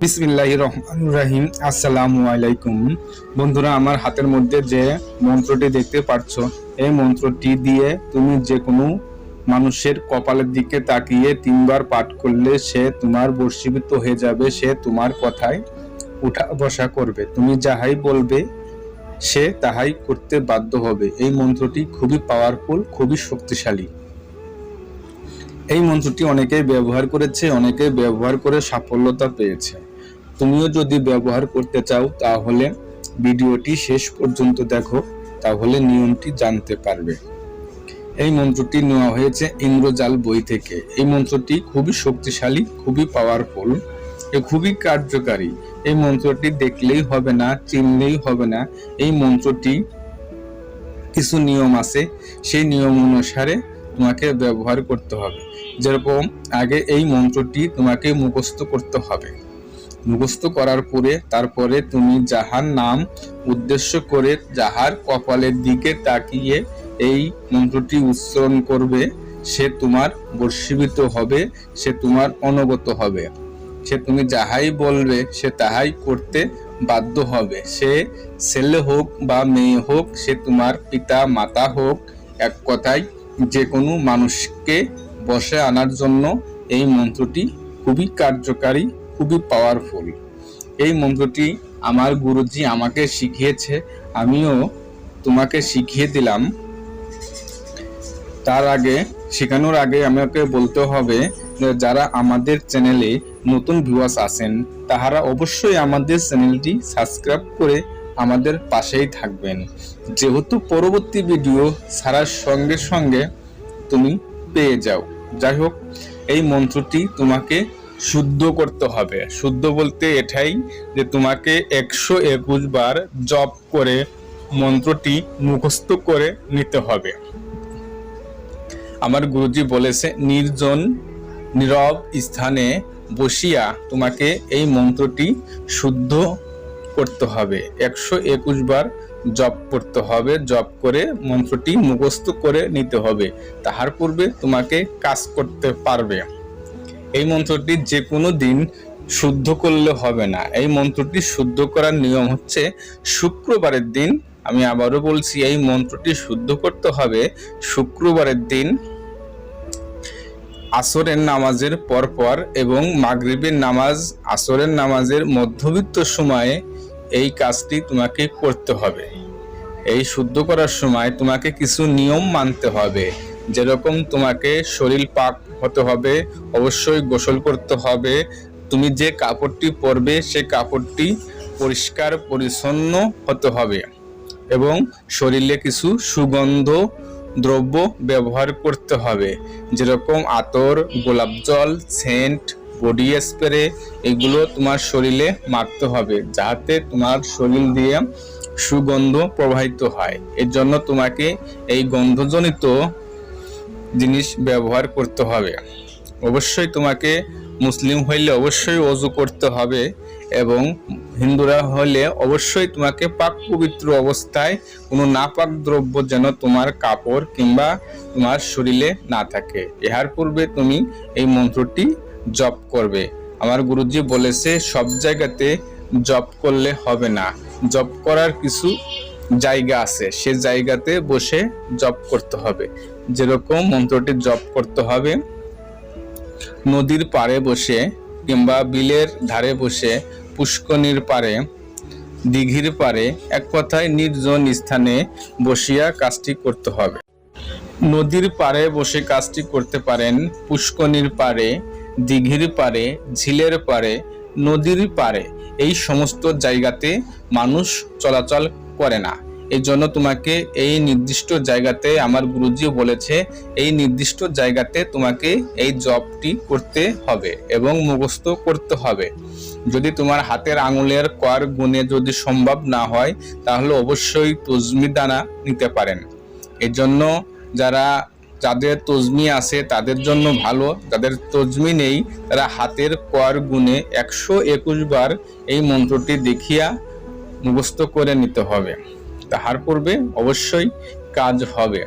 বিসমিল্লাহ রহমান রাহিম। আসসালামু আলাইকুম। বন্ধুরা, আমার হাতের মধ্যে যে মন্ত্রটি দেখতে পাচ্ছ, এই মন্ত্রটি দিয়ে তুমি যে কোনো মানুষের কপালের দিকে তাকিয়ে তিনবার পাঠ করলে সে তোমার বর্ষীভূত হয়ে যাবে, সে তোমার কথায় উঠা বসা করবে। তুমি যাহাই বলবে, সে তাহাই করতে বাধ্য হবে। এই মন্ত্রটি খুবই পাওয়ারফুল খুবই শক্তিশালী। এই মন্ত্রটি অনেকেই ব্যবহার করেছে, অনেকেই ব্যবহার করে সাফল্যতা পেয়েছে। তুমিও যদি ব্যবহার করতে চাও, তাহলে ভিডিওটি শেষ পর্যন্ত দেখো, তাহলে নিয়মটি জানতে পারবে। এই মন্ত্রটি নেওয়া হয়েছে ইন্দ্রজাল বই থেকে। এই মন্ত্রটি খুবই শক্তিশালী, খুবই পাওয়ারফুল এ খুবই কার্যকারী। এই মন্ত্রটি দেখলেই হবে না, চিনলেই হবে না, এই মন্ত্রটি কিছু নিয়ম আছে। সেই নিয়ম অনুসারে তোমাকে ব্যবহার করতে হবে। যেরকম আগে এই মন্ত্রটি তোমাকে মুখস্থ করতে হবে। মুখস্থ করার পরে তারপরে তুমি যাহার নাম উদ্দেশ্য করে যাহার কপালের দিকে তাকিয়ে এই মন্ত্রটি উচ্চারণ করবে, সে তোমার বর্ষীভূত হবে, সে তোমার অনগত হবে। সে তুমি যাহাই বলবে, সে তাহাই করতে বাধ্য হবে। সে ছেলে হোক বা মেয়ে হোক, সে তোমার পিতা মাতা হোক, এক কথায় যে কোনো মানুষকে বসে আনার জন্য এই মন্ত্রটি খুবই কার্যকারী, খুবই পাওয়ারফুল এই মন্ত্রটি আমার গুরুজি আমাকে শিখিয়েছে, আমিও তোমাকে শিখিয়ে দিলাম। তার আগে, শেখানোর আগে আমাকে বলতে হবে যারা আমাদের চ্যানেলে নতুন ভিউয়ার্স আছেন তাহারা অবশ্যই আমাদের চ্যানেলটি সাবস্ক্রাইব করে আমাদের পাশেই থাকবেন। যেহেতু পরবর্তী ভিডিও ছাড়ার সঙ্গে সঙ্গে তুমি পেয়ে যাও। যাই হোক, এই মন্ত্রটি তোমাকে শুদ্ধ করতে হবে। শুদ্ধ বলতে এটাই যে তোমাকে একশো একুশ বার জপ করে মন্ত্রটি মুখস্থ করে নিতে হবে। আমার গুরুজি বলেছে, নির্জন, নীরব স্থানে বসিয়া তোমাকে এই মন্ত্রটি শুদ্ধ করতে হবে। একশো একুশ বার জপ করতে হবে। জপ করে মন্ত্রটি মুখস্থ করে নিতে হবে। তাহার পূর্বে তোমাকে কাজ করতে পারবে। এই মন্ত্রটি যে কোনো দিন শুদ্ধ করলে হবে না। এই মন্ত্রটি শুদ্ধ করার নিয়ম হচ্ছে, শুক্রবারের দিন, আমি আবারও বলছি, এই মন্ত্রটি শুদ্ধ করতে হবে। শুক্রবারের দিন আসরের নামাজের পরপর এবং মাগরিবের নামাজ আসরের নামাজের মধ্যবিত্ত সময়ে এই কাজটি তোমাকে করতে হবে। এই শুদ্ধ করার সময় তোমাকে কিছু নিয়ম মানতে হবে। যেরকম তোমাকে শরীর পাক হতে হবে, অবশ্যই গোসল করতে হবে। তুমি যে কাপড়টি পরবে, সে কাপড়টি পরিষ্কার, পরিচ্ছন্ন হতে হবে এবং শরীরে কিছু সুগন্ধ দ্রব্য ব্যবহার করতে হবে। যেরকম আতর, গোলাপ জল, সেন্ট, বডি স্প্রে, এগুলো তোমার শরীরে মারতে হবে যাতে তোমার শরীর দিয়ে সুগন্ধ প্রবাহিত হয়। এর জন্য তোমাকে এই গন্ধজনিত জিনিস ব্যবহার করতে হবে। অবশ্যই তোমাকে মুসলিম হইলে অবশ্যই অজু করতে হবে এবং হিন্দুরা হলে অবশ্যই তোমাকে পাক পবিত্র অবস্থায় কোনো নাপাক দ্রব্য যেন তোমার কাপড় কিংবা তোমার শরীরে না থাকে। ইহার পূর্বে তুমি এই মন্ত্রটি জপ করবে। আমার গুরুজি বলেছে, সব জায়গাতে জপ করলে হবে না। জপ করার কিছু জায়গা আছে, সে জায়গাতে বসে জপ করতে হবে। যেরকম মন্ত্রটি জপ করতে হবে, নদীর পাড়ে বসে কিংবা বিলের ধারে বসে পুষ্কনির পারে, দিঘির পারে এক কথায় নির্জন স্থানে বসিয়া কাজটি করতে হবে। নদীর পাড়ে বসে কাজটি করতে পারেন পুষ্কনির পাড়ে, দিঘির পাড়ে, ঝিলের পাড়ে, নদীর পাড়ে। এই সমস্ত জায়গাতে মানুষ চলাচল করে না। এই জন্য তোমাকে এই নির্দিষ্ট জায়গাতে আমার গুরুজি বলেছে, এই নির্দিষ্ট জায়গাতে তোমাকে এই জবটি করতে হবে এবং মুখস্থ করতে হবে। যদি তোমার হাতের আঙুলের কর গুণে যদি সম্ভব না হয়, তাহলে অবশ্যই তজমি দানা নিতে পারেন। এর জন্য যারা, যাদের তজমি আছে তাদের জন্য ভালো, যাদের তজমি নেই তারা হাতের কর গুণে একশো একুশ বার এই মন্ত্রটি দেখিয়া মুখস্থ করে নিতে হবে। তাহার পূর্বে অবশ্যই কাজ হবে।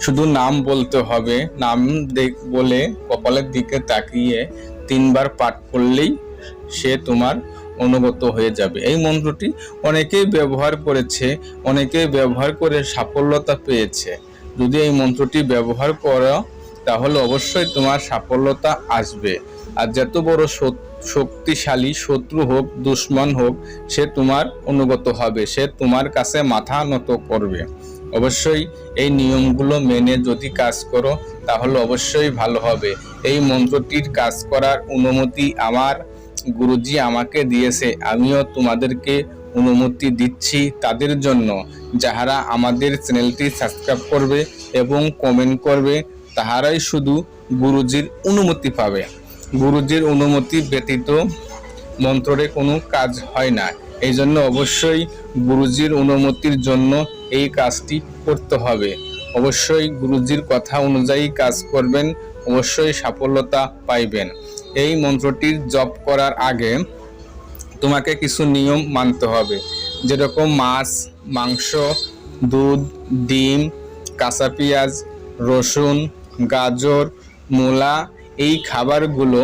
শুধু নাম বলতে হবে, নাম দেখ বলে কপালের দিকে তাকিয়ে তিনবার পাঠ করলেই সে তোমার অনুগত হয়ে যাবে। এই মন্ত্রটি অনেকেই ব্যবহার করেছে, অনেকেই ব্যবহার করে সাফল্যতা পেয়েছে। যদি এই মন্ত্রটি ব্যবহার করো, তাহলে অবশ্যই তোমার সাফল্যতা আসবে। আর যত বড় শত- শক্তিশালী, শত্রু হোক, দুশ্মন হোক, সে তোমার অনুগত হবে, সে তোমার কাছে মাথা নত করবে। অবশ্যই এই নিয়মগুলো মেনে যদি কাজ করো, তাহলে অবশ্যই ভালো হবে। এই মন্ত্রটির কাজ করার অনুমতি আমার গুরুজি আমাকে দিয়েছে। আমিও তোমাদেরকে অনুমতি দিচ্ছি তাদের জন্য। যাহারা আমাদের চ্যানেলটি সাবস্ক্রাইব করবে এবং কমেন্ট করবে, তাহারাই শুধু গুরুজির অনুমতি পাবে। গুরুজির অনুমতি ব্যতীত মন্ত্রে কোনো কাজ হয় না। এই জন্য অবশ্যই গুরুজির অনুমতির জন্য এই কাজটি করতে হবে। অবশ্যই গুরুজির কথা অনুযায়ী কাজ করবেন, অবশ্যই সাফল্যতা পাইবেন। এই মন্ত্রটির জপ করার আগে তোমাকে কিছু নিয়ম মানতে হবে। যেরকম মাছ, মাংস, দুধ, ডিম, কাঁচা পেঁয়াজ, রসুন, গাজর, মূলা এই খাবারগুলো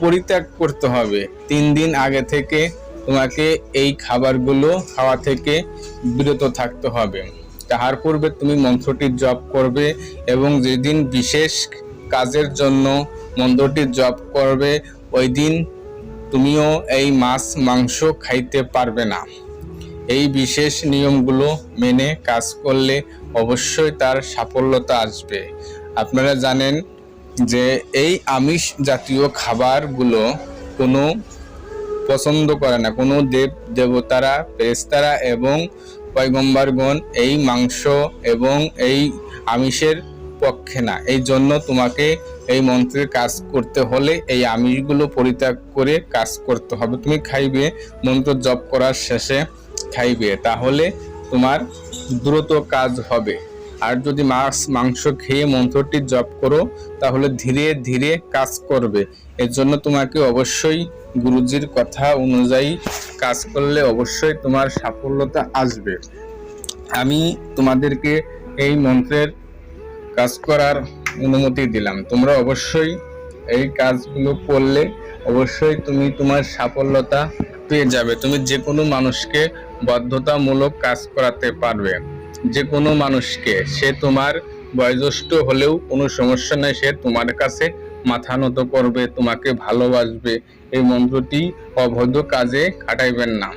পরিত্যাগ করতে হবে। তিন দিন আগে থেকে তোমাকে এই খাবারগুলো খাওয়া থেকে বিরত থাকতে হবে। তাহার পূর্বে তুমি মন্ত্রটি জপ করবে এবং যেদিন বিশেষ কাজের জন্য মন্ত্রটি জপ করবে, ওই দিন তুমিও এই মাছ, মাংস খাইতে পারবে না। এই বিশেষ নিয়মগুলো মেনে কাজ করলে অবশ্যই তার সাফল্যতা আসবে। আপনারা জানেন যে এই আমিষ জাতীয় খাবারগুলো কোনো পছন্দ করে না। কোনো দেব, দেবতারা ফেরেশতারা এবং পয়গম্বরগণ এই মাংস এবং এই আমিষের পক্ষে না। এই জন্য তোমাকে এই মন্ত্রের কাজ করতে হলে এই আমিষগুলো পরিত্যাগ করে কাজ করতে হবে। তুমি খাইবে, মন্ত্র জপ করার শেষে খাইবে। তাহলে তোমার দ্রুত কাজ হবে। আর যদি মাছ, মাংস খেয়ে মন্ত্রটি জপ করো, তাহলে ধীরে ধীরে কাজ করবে। এর জন্য তোমাকে অবশ্যই গুরুজির কথা অনুযায়ী কাজ করলে অবশ্যই তোমার সাফল্যতা আসবে। আমি তোমাদেরকে এই মন্ত্রের কাজ করার অনুমতি দিলাম। তোমরা অবশ্যই এই কাজগুলো করলে অবশ্যই তুমি তোমার সাফল্যতা পেয়ে যাবে। তুমি যে কোনো মানুষকে বাধ্যতামূলক কাজ করাতে পারবে। যে কোনো মানুষকে, সে তোমার বয়োজ্যেষ্ঠ হলেও কোনো সমস্যা নেই, সে তোমার কাছে মাথা নত করবে, তোমাকে ভালোবাসবে। এই মন্ত্রটি অবৈধ কাজে খাটাইবেন না।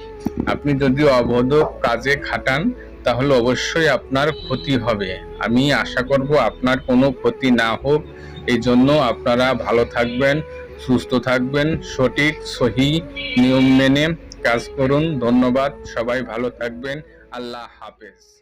আপনি যদি অবৈধ কাজে খাটান, তাহলে অবশ্যই আপনার ক্ষতি হবে। আমি আশা করব আপনার কোনো ক্ষতি না হোক। এই জন্য আপনারা ভালো থাকবেন, সুস্থ থাকবেন, সঠিক, সহি নিয়ম মেনে কাজ করুন। ধন্যবাদ, সবাই ভালো থাকবেন। আল্লাহ হাফেজ।